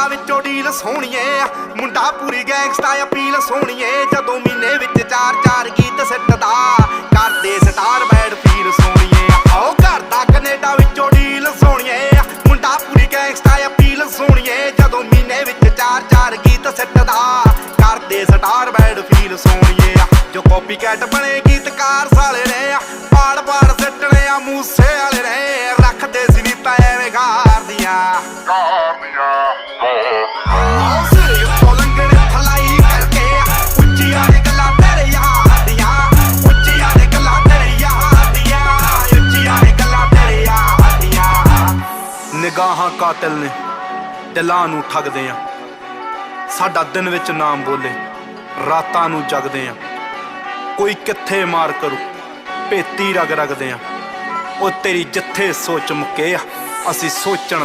ਕਰਦਾ ਵਿੱਚੋਂ ਡੀਲ ਸੋਹਣੀਏ। ਮੁੰਡਾ ਪੂਰੀ ਗੈਂਗਸਟਾ ਅਪੀਲ ਸੋਹਣੀਏ। ਜਦੋਂ ਮਹੀਨੇ ਵਿੱਚ ਚਾਰ ਚਾਰ ਗੀਤ ਸਿੱਟਦਾ ਕਰਦੇ ਸਟਾਰ ਬੈਡ ਫੀਲ ਸੋਹਣੀਏ। ਆਓ ਕਰਦਾ ਕੈਨੇਡਾ ਵਿੱਚੋਂ ਡੀਲ ਸੋਹਣੀਏ। ਮੁੰਡਾ ਪੂਰੀ ਗੈਂਗਸਟਾ ਅਪੀਲ ਸੋਹਣੀਏ। ਜਦੋਂ ਮਹੀਨੇ ਵਿੱਚ ਚਾਰ ਚਾਰ ਗੀਤ ਸਿੱਟਦਾ ਕਰਦੇ ਸਟਾਰ ਬੈਡ ਫੀਲ ਸੋਹਣੀਏ। ਜੋ ਕਾਪੀ ਕੈਟ ਬਣੇ ਗੀਤਕਾਰ ਸਾਲੇ ਨੇ, ਪਾੜ ਪਾੜ ਸਿੱਟਣੇ ਆ ਮੂਸੇ ਵਾਲੇ ਨੇ। ਰੱਖਦੇ ਸੀ ਵੀ ਪੈ ਐਵੇਂ ਗਾਰਦੀਆਂ ਸਿਰ ਨਿਗਾਹਾਂ ਕਾਤਲ ਨੇ, ਦਿਲਾਂ ਨੂੰ ਠੱਗਦੇ ਆ। ਸਾਡਾ ਦਿਨ ਵਿੱਚ ਨਾਮ ਬੋਲੇ, ਰਾਤਾਂ ਨੂੰ ਜਗਦੇ ਆ। ਕੋਈ ਕਿੱਥੇ ਮਾਰ ਕਰੂ, ਭੇਤੀ ਰਗ ਰਗਦੇ ਆ। ਉਹ ਤੇਰੀ ਜਿੱਥੇ ਸੋਚ ਮੁੱਕੇ ਆ, ਅਸੀਂ ਸੋਚਣ